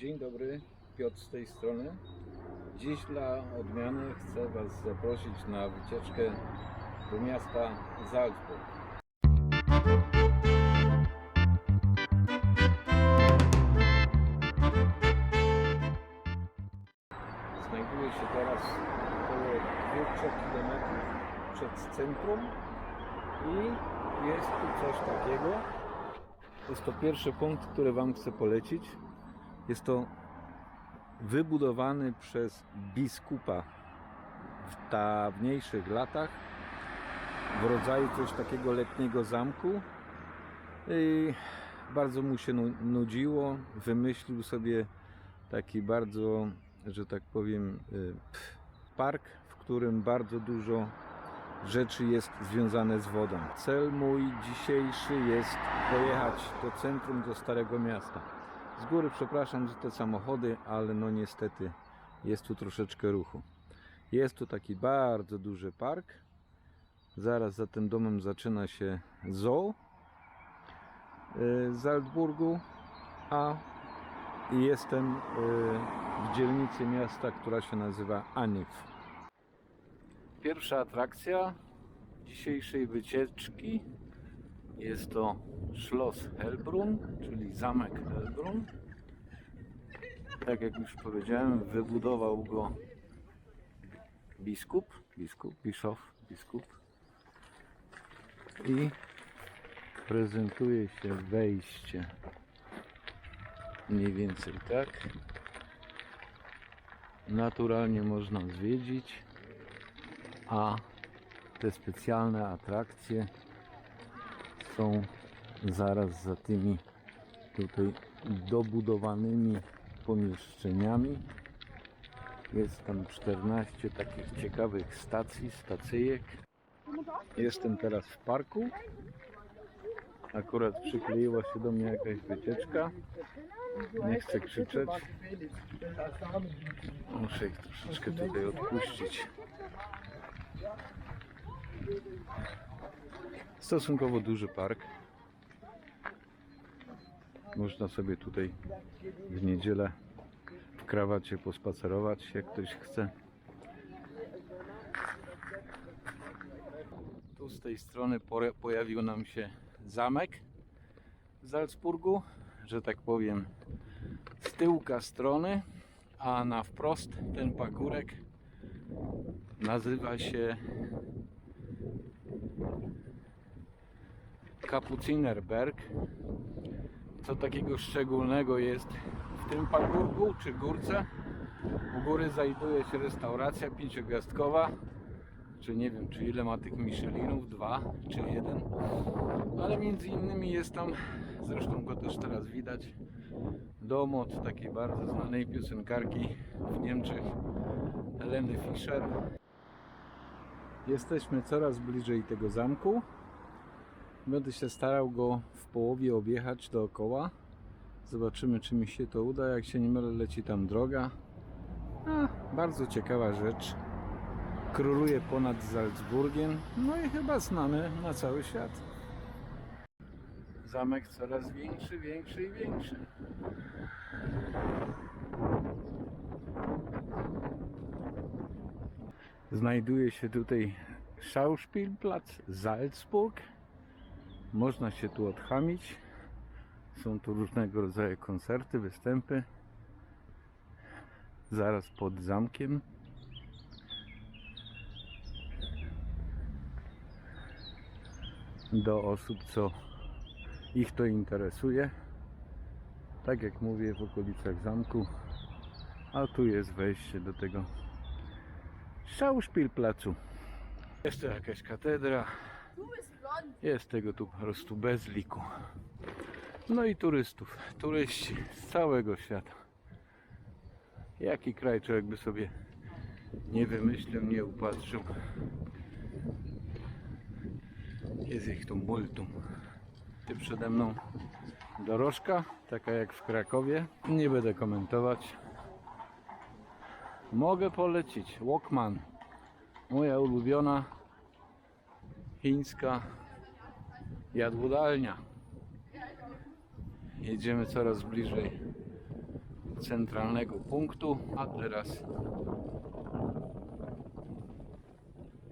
Dzień dobry, Piotr z tej strony. Dziś dla odmiany chcę Was zaprosić na wycieczkę do miasta Salzburg. Znajduję się teraz około 2-3 km przed centrum i jest tu coś takiego. Jest to pierwszy punkt, który Wam chcę polecić. Jest to wybudowany przez biskupa w dawniejszych latach w rodzaju coś takiego letniego zamku. I bardzo mu się nu- nudziło. Wymyślił sobie taki bardzo, że tak powiem, y, park, w którym bardzo dużo rzeczy jest związane z wodą. Cel mój dzisiejszy jest pojechać do centrum, do Starego Miasta. Z góry przepraszam za te samochody, ale no niestety jest tu troszeczkę ruchu. Jest tu taki bardzo duży park. Zaraz za tym domem zaczyna się zoo y, z Salzburgu, a jestem y, w dzielnicy miasta, która się nazywa Anif. Pierwsza atrakcja dzisiejszej wycieczki jest to Schloss Hellbrunn, czyli zamek Hellbrunn. Tak jak już powiedziałem, wybudował go biskup, biskup, biszof, biskup. I prezentuje się wejście mniej więcej tak. Naturalnie można zwiedzić, a te specjalne atrakcje są zaraz za tymi tutaj dobudowanymi pomieszczeniami. Jest tam 14 takich ciekawych stacji, stacyjek. Jestem teraz w parku. Akurat przykleiła się do mnie jakaś wycieczka. Nie chcę krzyczeć. Muszę ich troszeczkę tutaj odpuścić. Stosunkowo duży park. Można sobie tutaj w niedzielę w krawacie pospacerować, jak ktoś chce. Tu z tej strony pojawił nam się zamek w Salzburgu, że tak powiem z tyłka strony, a na wprost ten pagórek nazywa się Kapucinerberg. Co takiego szczególnego jest w tym pagórku czy górce? U góry znajduje się restauracja pięciogwiazdkowa, czy nie wiem, czy ile ma tych Michelinów, dwa czy jeden, ale między innymi jest tam, zresztą go też teraz widać, dom od takiej bardzo znanej piosenkarki w Niemczech, Heleny Fischer. Jesteśmy coraz bliżej tego zamku. Będę się starał go w połowie objechać dookoła. Zobaczymy, czy mi się to uda. Jak się nie mylę, leci tam droga. A, bardzo ciekawa rzecz. Króluje ponad Salzburgiem. No i chyba znany na cały świat. Zamek coraz większy, większy i większy. Znajduje się tutaj Schauspielplatz Salzburg. Można się tu odchamić. Są tu różnego rodzaju koncerty, występy. Zaraz pod zamkiem. Do osób, co ich to interesuje. Tak jak mówię, w okolicach zamku. A tu jest wejście do tego Schauspielplacu. Jeszcze jakaś katedra. Jest tego tu po prostu bez liku. No i turystów. Turyści z całego świata. Jaki kraj człowiek by sobie nie wymyślił, nie upatrzył. Jest ich tu multum. Ty przede mną dorożka, taka jak w Krakowie. Nie będę komentować. Mogę polecić. Walkman. Moja ulubiona chińska jadłodalnia. Jedziemy coraz bliżej centralnego punktu, a teraz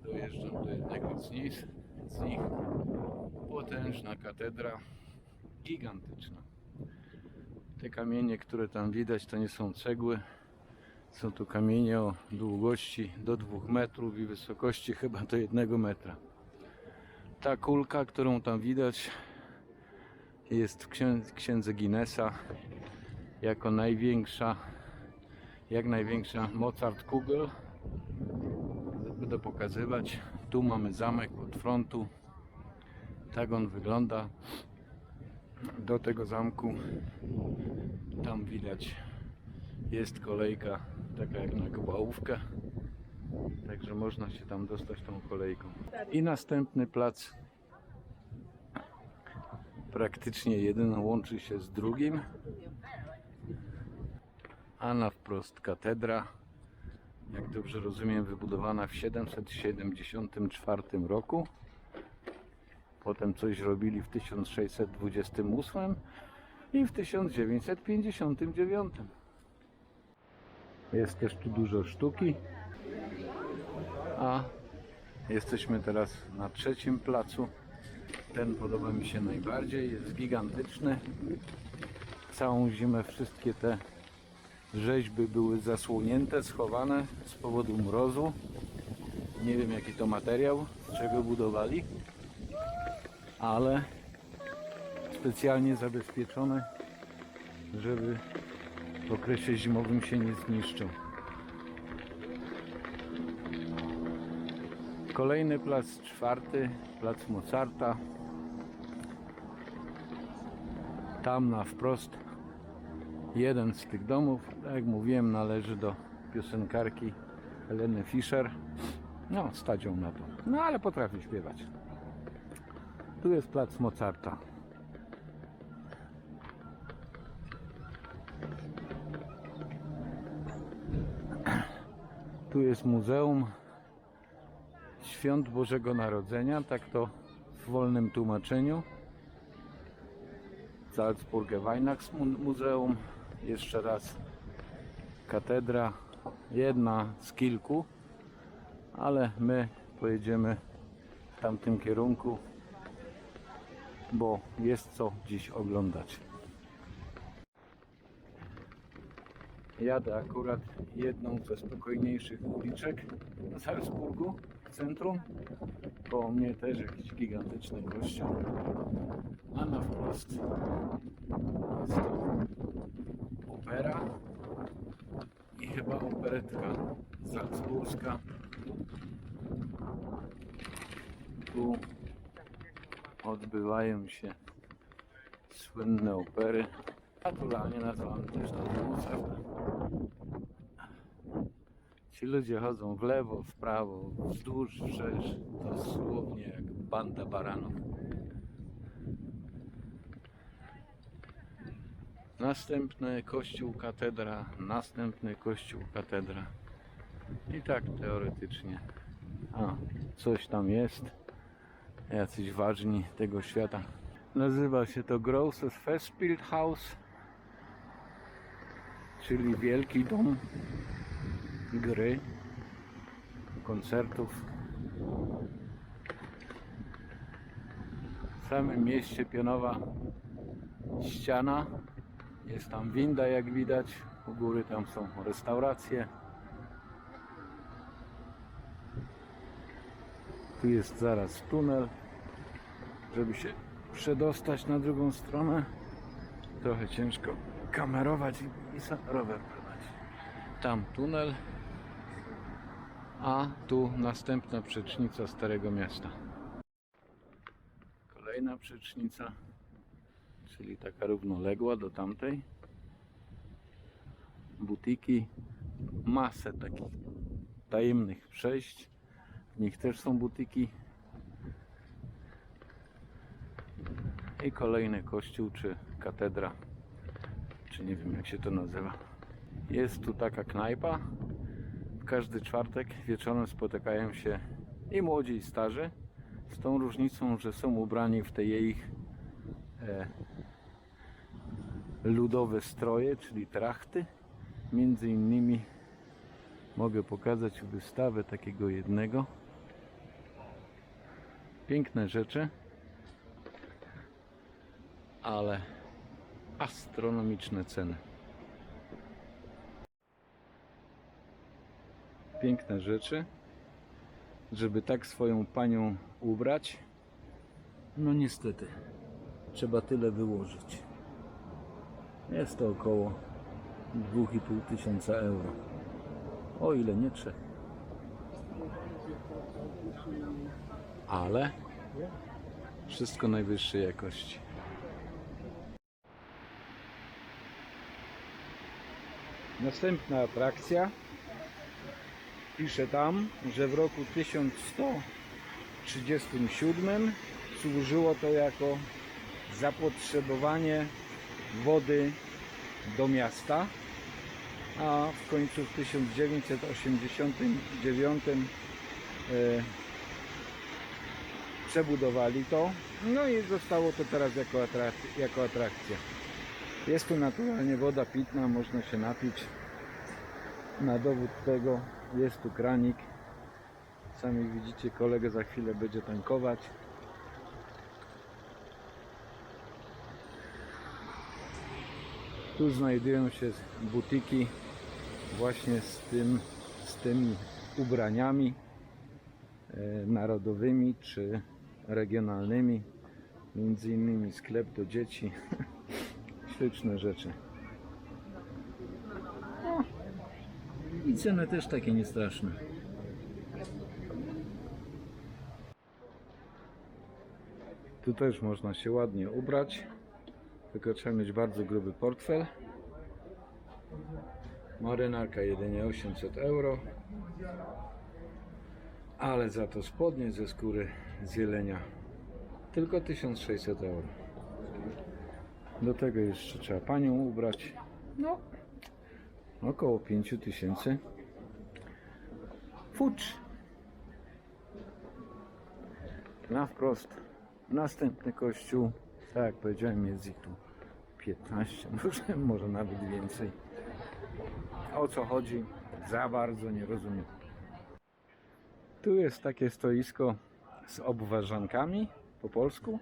dojeżdżam do jednego z nich, z nich potężna katedra, gigantyczna. Te kamienie, które tam widać, to nie są cegły. Są to kamienie o długości do 2 metrów i wysokości chyba do 1 metra. Ta kulka, którą tam widać, jest w księ- księdze Guinnessa jako największa, jak największa Mozart Kugel. Będę pokazywać. Tu mamy zamek od frontu. Tak on wygląda. Do tego zamku tam widać jest kolejka taka jak na Kubałówkę. Także można się tam dostać tą kolejką. I następny plac praktycznie jeden łączy się z drugim. A na wprost katedra, jak dobrze rozumiem, wybudowana w 774 roku. Potem coś robili w 1628 i w 1959. Jest też tu dużo sztuki. A jesteśmy teraz na trzecim placu. Ten podoba mi się najbardziej, jest gigantyczny. Całą zimę wszystkie te rzeźby były zasłonięte, schowane z powodu mrozu. Nie wiem jaki to materiał, z czego budowali, ale specjalnie zabezpieczone, żeby w okresie zimowym się nie zniszczą. Kolejny plac czwarty, plac Mozarta. Tam na wprost jeden z tych domów, tak jak mówiłem, należy do piosenkarki Heleny Fischer. No, stać ją na to. No, ale potrafi śpiewać. Tu jest plac Mozarta. Tu jest Muzeum Świąt Bożego Narodzenia, tak to w wolnym tłumaczeniu. Salzburger Weihnachtsmuseum. Jeszcze raz katedra, jedna z kilku, ale my pojedziemy w tamtym kierunku, bo jest co dziś oglądać. Jadę akurat jedną ze spokojniejszych uliczek w Salzburgu, centrum. Koło mnie też jakiś gigantyczny kościół. A na wprost jest to opera i chyba operetka salzburska. Tu odbywają się słynne opery. Naturalnie nazwany też to. Ci ludzie chodzą w lewo, w prawo, wzdłuż, wszerz, dosłownie jak banda baranów. Następny kościół katedra, następny kościół katedra. I tak teoretycznie. A, coś tam jest. Jacyś ważni tego świata. Nazywa się to Grosses Festspielhaus, czyli Wielki Dom Gry, koncertów. W samym mieście pionowa ściana. Jest tam winda, jak widać. U góry tam są restauracje. Tu jest zaraz tunel, żeby się przedostać na drugą stronę. Trochę ciężko kamerować i, i rower prowadzić. Tam tunel, a tu następna przecznica Starego Miasta. Kolejna przecznica, czyli taka równoległa do tamtej. Butiki, masę takich tajemnych przejść. W nich też są butiki. I kolejny kościół czy katedra, czy nie wiem jak się to nazywa. Jest tu taka knajpa. Każdy czwartek wieczorem spotykają się i młodzi i starzy. Z tą różnicą, że są ubrani w te ich e, ludowe stroje, czyli trachty. Między innymi mogę pokazać wystawę takiego jednego. Piękne rzeczy, ale astronomiczne ceny. Piękne rzeczy, żeby tak swoją panią ubrać. No niestety, trzeba tyle wyłożyć. Jest to około 2,5 tysiąca euro. O ile nie trzech. Ale wszystko najwyższej jakości. Następna atrakcja. Pisze tam, że w roku 1137 służyło to jako zapotrzebowanie wody do miasta, a w końcu w 1989 e, przebudowali to, no i zostało to teraz jako, atrak- jako atrakcja. Jest tu naturalnie woda pitna, można się napić. Na dowód tego jest tu kranik. Sami widzicie, kolega za chwilę będzie tankować. Tu znajdują się butiki właśnie z, tym, z tymi ubraniami e, narodowymi czy regionalnymi. Między innymi sklep do dzieci. Śliczne rzeczy. I ceny też takie niestraszne. Tu też można się ładnie ubrać. Tylko trzeba mieć bardzo gruby portfel. Marynarka jedynie 800 euro. Ale za to spodnie ze skóry z jelenia tylko 1600 euro. Do tego jeszcze trzeba panią ubrać. No, około 5000. Fucz. Na wprost. Następny kościół. Tak jak powiedziałem, jest ich tu 15, może, może nawet więcej. O co chodzi? Za bardzo nie rozumiem. Tu jest takie stoisko z obwarzankami po polsku,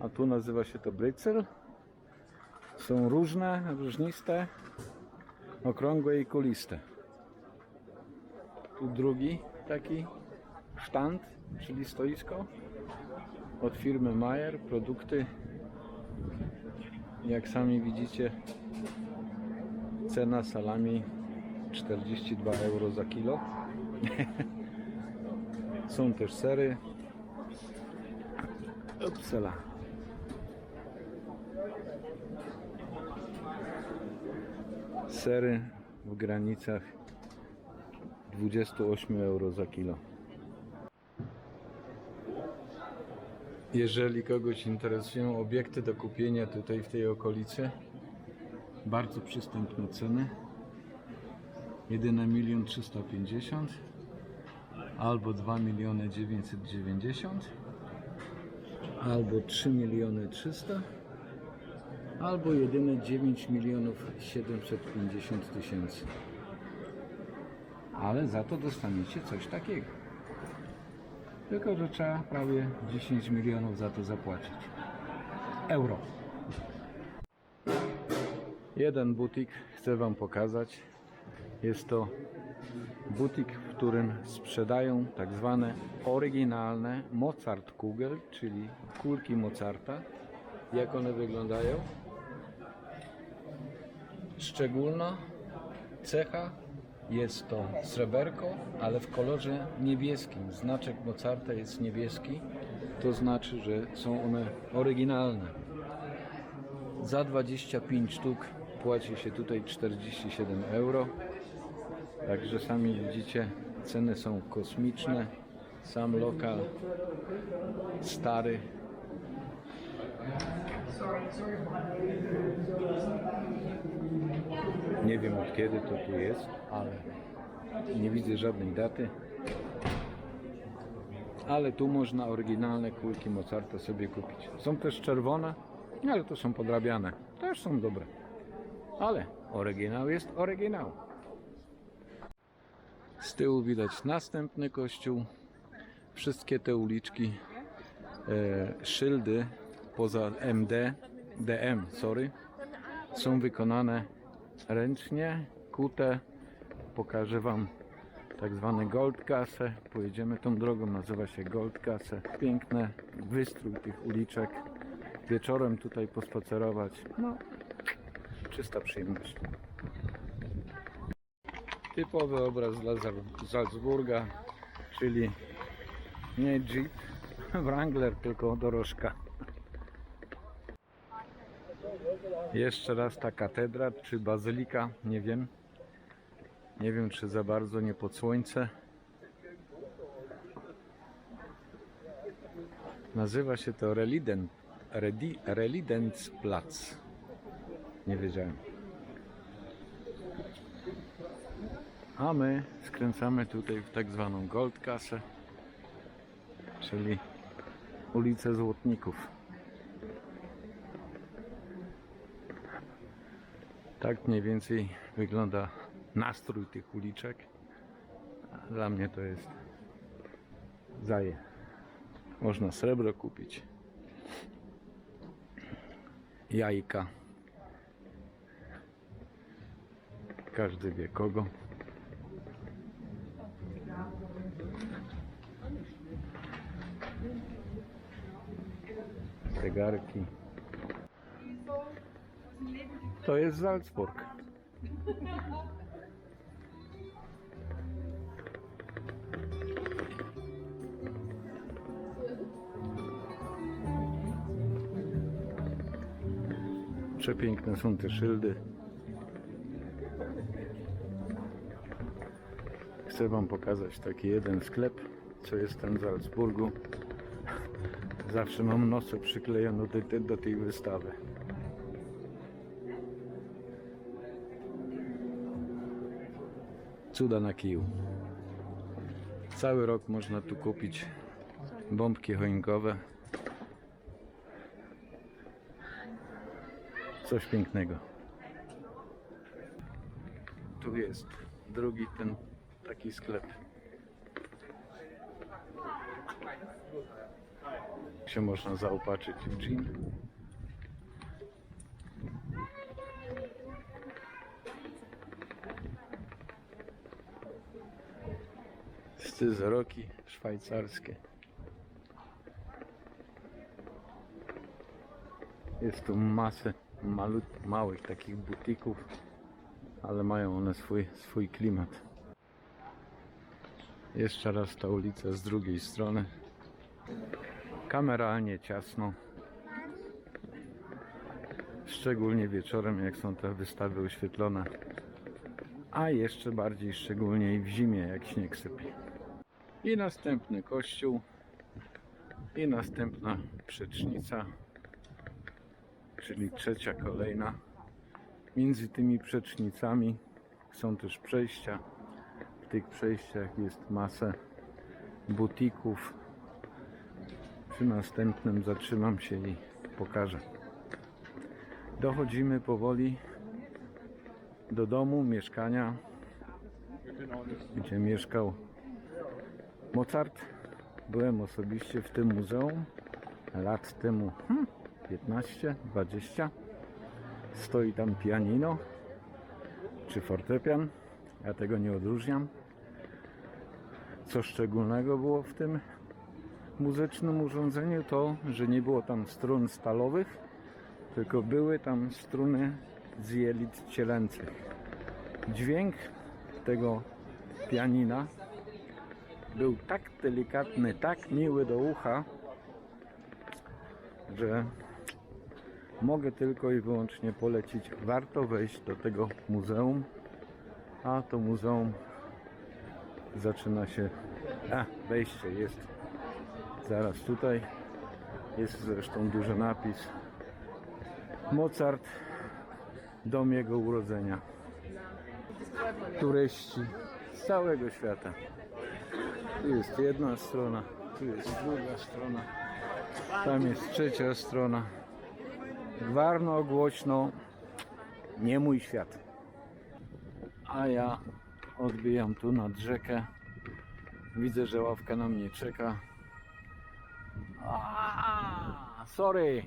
a tu nazywa się to brycel. Są różne, różniste, okrągłe i kuliste. Tu drugi taki sztant, czyli stoisko od firmy Mayer. Produkty, jak sami widzicie, cena salami 42 euro za kilo. Są też sery. Upsala. Sery w granicach 28 euro za kilo. Jeżeli kogoś interesują obiekty do kupienia tutaj w tej okolicy, bardzo przystępne ceny. Jedyne milion 350 albo 2 miliony 990 albo 3 miliony 300 albo jedyne 9 milionów 750 tysięcy. Ale za to dostaniecie coś takiego. Tylko, że trzeba prawie 10 milionów za to zapłacić. Euro. Jeden butik chcę Wam pokazać. Jest to butik, w którym sprzedają tak zwane oryginalne Mozart Kugel, czyli kulki Mozarta. Jak one wyglądają? Szczególna cecha jest to sreberko, ale w kolorze niebieskim. Znaczek Mozarta jest niebieski, to znaczy, że są one oryginalne. Za 25 sztuk płaci się tutaj 47 euro. Także sami widzicie, ceny są kosmiczne. Sam lokal stary. Nie wiem od kiedy to tu jest, ale nie widzę żadnej daty. Ale tu można oryginalne kulki Mozarta sobie kupić. Są też czerwone, ale to są podrabiane. Też są dobre. Ale Oryginał jest oryginał. Z tyłu widać następny kościół. Wszystkie te uliczki, e, szyldy poza MD, DM, sorry, są wykonane ręcznie, kute. Pokażę Wam tak zwane Goldgasse. Pojedziemy tą drogą, nazywa się Goldgasse. Piękne wystrój tych uliczek. Wieczorem tutaj pospacerować. No, czysta przyjemność. Typowy obraz dla Salzburga, czyli nie Jeep Wrangler, tylko dorożka. Jeszcze raz ta katedra czy bazylika, nie wiem. Nie wiem czy za bardzo nie pod słońce. Nazywa się to Reliden, Redi, Relidenzplatz. Nie wiedziałem. A my skręcamy tutaj w tak zwaną Goldkasę, czyli ulicę Złotników. Tak mniej więcej wygląda nastrój tych uliczek. Dla mnie to jest zaje. Można srebro kupić. Jajka. Każdy wie kogo. Zegarki. To jest Salzburg. Przepiękne są te szyldy. Chcę Wam pokazać taki jeden sklep, co jest tam w Salzburgu. Zawsze mam nosę przyklejoną do, do tej wystawy. Cuda na kiju. Cały rok można tu kupić bombki choinkowe. Coś pięknego. Tu jest drugi ten taki sklep. Się można zaopatrzyć w gin. Scyzoryki szwajcarskie. Jest tu masę malut, małych takich butików, ale mają one swój, swój klimat. Jeszcze raz ta ulica z drugiej strony. Kameralnie ciasno. Szczególnie wieczorem, jak są te wystawy oświetlone. A jeszcze bardziej szczególnie w zimie, jak śnieg sypie. I następny kościół. I następna przecznica czyli trzecia kolejna. Między tymi przecznicami są też przejścia. W tych przejściach jest masę butików. Przy następnym zatrzymam się i pokażę. Dochodzimy powoli do domu, mieszkania, gdzie mieszkał Mozart. Byłem osobiście w tym muzeum lat temu. Hmm, 15, 20. Stoi tam pianino czy fortepian. Ja tego nie odróżniam. Co szczególnego było w tym muzycznym urządzeniu to, że nie było tam strun stalowych, tylko były tam struny z jelit cielęcych. Dźwięk tego pianina był tak delikatny, tak miły do ucha, że mogę tylko i wyłącznie polecić. Warto wejść do tego muzeum, a to muzeum zaczyna się. A, wejście jest zaraz tutaj. Jest zresztą duży napis. Mozart, dom jego urodzenia. Turyści z całego świata. Tu jest jedna strona, tu jest druga strona. Tam jest trzecia strona. Gwarno, głośno, nie mój świat. A ja odbijam tu nad rzekę. Widzę, że ławka na mnie czeka. A, sorry.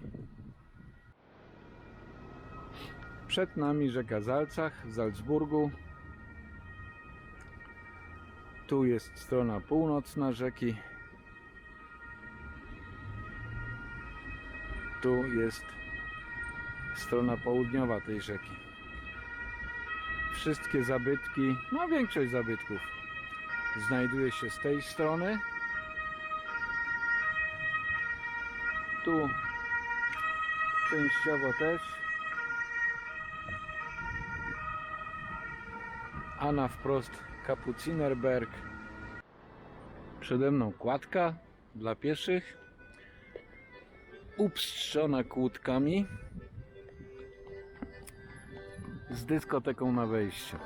Przed nami rzeka Zalcach w Salzburgu. Tu jest strona północna rzeki. Tu jest strona południowa tej rzeki. Wszystkie zabytki, no większość zabytków znajduje się z tej strony. Tu częściowo też. A na wprost Kapucinerberg. Przede mną kładka dla pieszych. Upstrzona kłódkami. Z dyskoteką na wejściu.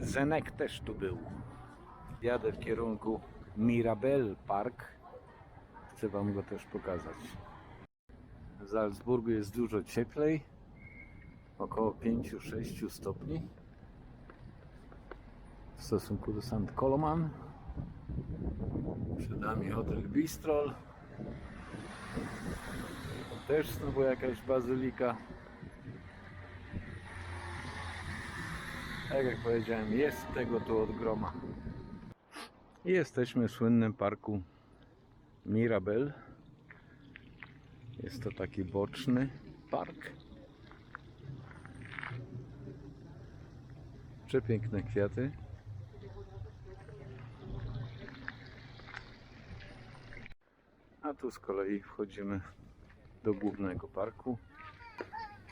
Zenek też tu był. Jadę w kierunku Mirabel Park. Chcę Wam go też pokazać. W Salzburgu jest dużo cieplej. Około 5-6 stopni. W stosunku do St. Koloman. Przed nami hotel Bistrol. Też znowu jakaś bazylika. Tak jak powiedziałem, jest tego tu od groma. Jesteśmy w słynnym parku Mirabel. Jest to taki boczny park. Przepiękne kwiaty. A tu z kolei wchodzimy do głównego parku.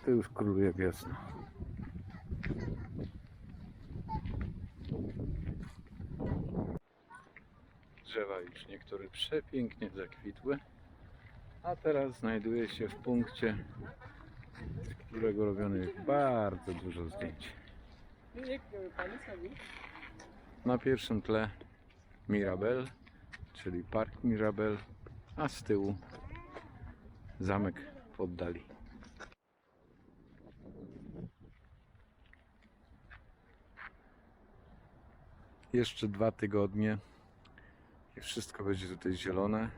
Tu już króluje wiosna. Drzewa już niektóre przepięknie zakwitły. A teraz znajduję się w punkcie, z którego robione jest bardzo dużo zdjęć. Na pierwszym tle Mirabel, czyli Park Mirabel, a z tyłu zamek w oddali. Jeszcze dwa tygodnie i wszystko będzie tutaj zielone.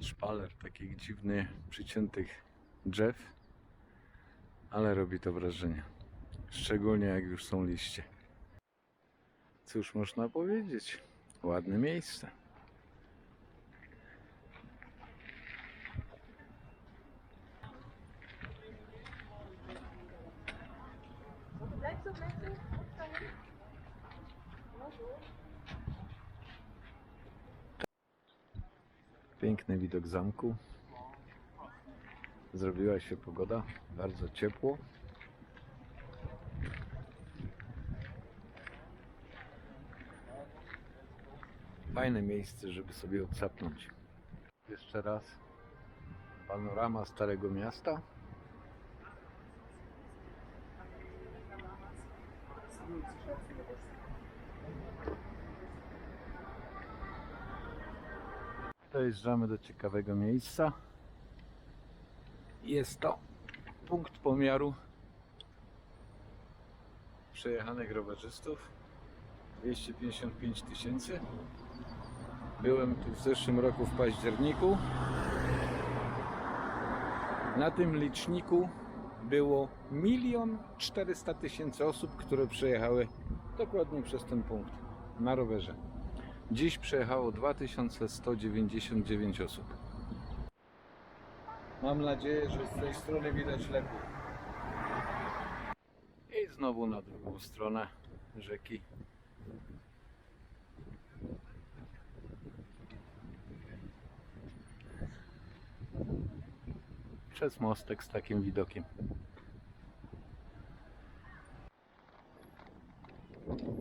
Szpaler takich dziwnych, przyciętych drzew, ale robi to wrażenie. Szczególnie jak już są liście. Cóż można powiedzieć? Ładne miejsce. Piękny widok zamku. Zrobiła się pogoda, bardzo ciepło. Fajne miejsce, żeby sobie odsapnąć. Jeszcze raz panorama Starego Miasta. Dojeżdżamy do ciekawego miejsca. Jest to punkt pomiaru przejechanych rowerzystów. 255 tysięcy. Byłem tu w zeszłym roku w październiku. Na tym liczniku było milion 400 tysięcy osób, które przejechały dokładnie przez ten punkt na rowerze. Dziś przejechało 2199 osób. Mam nadzieję, że z tej strony widać lepiej. I znowu na drugą stronę rzeki. Przez mostek z takim widokiem.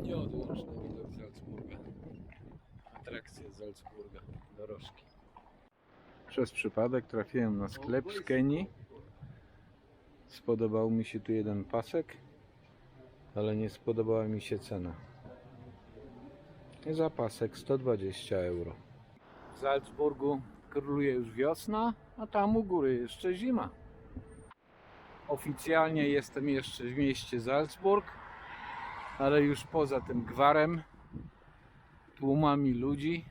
Nieodłączny widok Salzburga. Atrakcja Salzburga. Dorożki. Przez przypadek trafiłem na sklep z Kenii. Spodobał mi się tu jeden pasek, ale nie spodobała mi się cena. Za pasek 120 euro. W Salzburgu króluje już wiosna, a tam u góry jeszcze zima. Oficjalnie jestem jeszcze w mieście Salzburg, ale już poza tym gwarem, tłumami ludzi.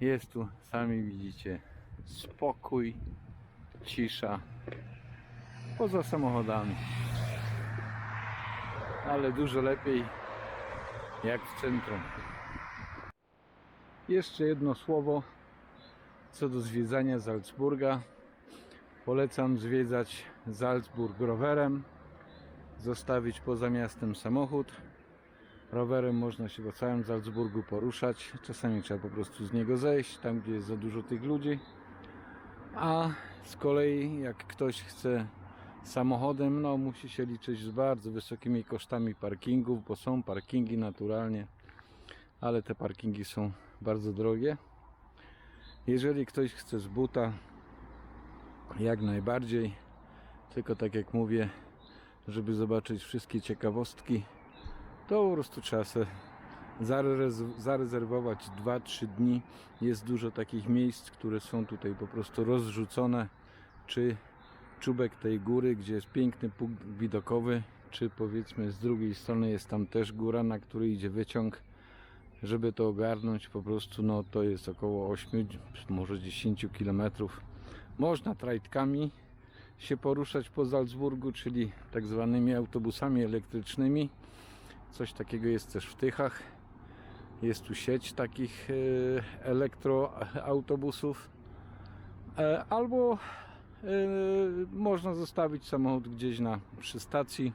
Jest tu, sami widzicie, spokój, cisza, poza samochodami. Ale dużo lepiej jak w centrum. Jeszcze jedno słowo co do zwiedzania Salzburga. Polecam zwiedzać Salzburg rowerem, zostawić poza miastem samochód. Rowerem można się po całym Salzburgu poruszać. Czasami trzeba po prostu z niego zejść, tam gdzie jest za dużo tych ludzi. A z kolei jak ktoś chce samochodem, no musi się liczyć z bardzo wysokimi kosztami parkingów, bo są parkingi naturalnie, ale te parkingi są bardzo drogie. Jeżeli ktoś chce z buta, jak najbardziej, tylko tak jak mówię, żeby zobaczyć wszystkie ciekawostki, to po prostu trzeba zarez- zarezerwować 2-3 dni. Jest dużo takich miejsc, które są tutaj po prostu rozrzucone, czy czubek tej góry, gdzie jest piękny punkt widokowy, czy powiedzmy z drugiej strony jest tam też góra, na której idzie wyciąg. Żeby to ogarnąć, po prostu no to jest około 8, może 10 km. Można trajtkami się poruszać po Salzburgu, czyli tak zwanymi autobusami elektrycznymi. Coś takiego jest też w Tychach. Jest tu sieć takich e, elektroautobusów. E, Albo e, można zostawić samochód gdzieś na przy stacji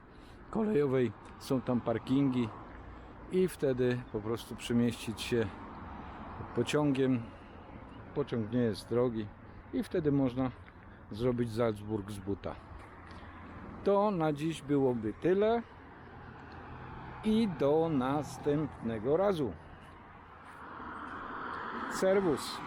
kolejowej. Są tam parkingi i wtedy po prostu przemieścić się pociągiem. Pociąg nie jest drogi i wtedy można zrobić Salzburg z buta. To na dziś byłoby tyle i do następnego razu. Serwus.